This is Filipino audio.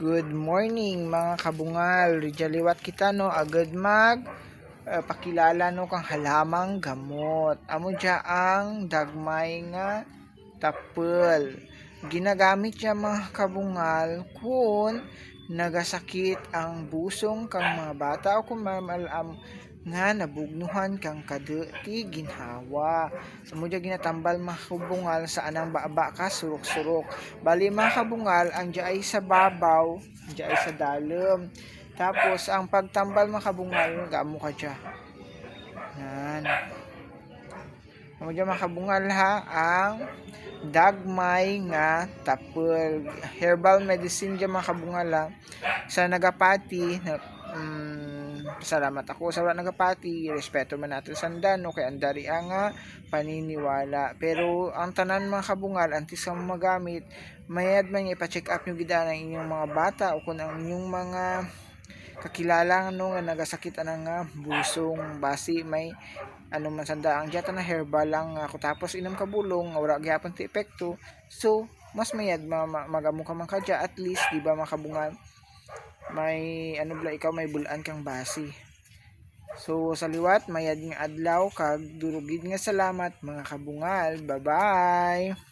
Good morning mga kabungal. Rijaliwat kita no agad mag eh, pakilala no kang halamang gamot. Amo dya ang dagmay nga tapel. Ginagamit niya mga kabungal kung nagasakit ang busong kang mga bata o kung mamalam nga nabugnuhan kang kadati ginhawa. Amo dya ginatambal mga kabungal sa anang baba ka surok-surok. Bali mga kabungal, ang dya ay sa babaw, dya ay sa dalem. Tapos, ang pagtambal mga kabungal, gamo ka dya. Yan. Amo dya mga kabungal ha, ang dagmay nga tapel. Herbal medicine dya mga kabungal ha. Sa nagapati, na, mm, salamat ako sa wala nagapati, respeto man natin sandan, no, kay andari ang paniniwala. Pero ang tanan mga kabungal, antes kang magamit, mayad man ipa-check up nyo gida ng inyong mga bata o kung ang inyong mga kakilala no nga nagasakit anang nga busong basi may ano man sanda ang jata na herbal lang ako. Tapos inom ka bulong wala gyapon ti epekto. So mas mayad ma, ma, magamo ka man kadya at least di ba makabungal may ano bla ikaw may bulan kang basi So sa liwat mayad nga adlaw kag durugid nga salamat mga kabungal. Bye-bye.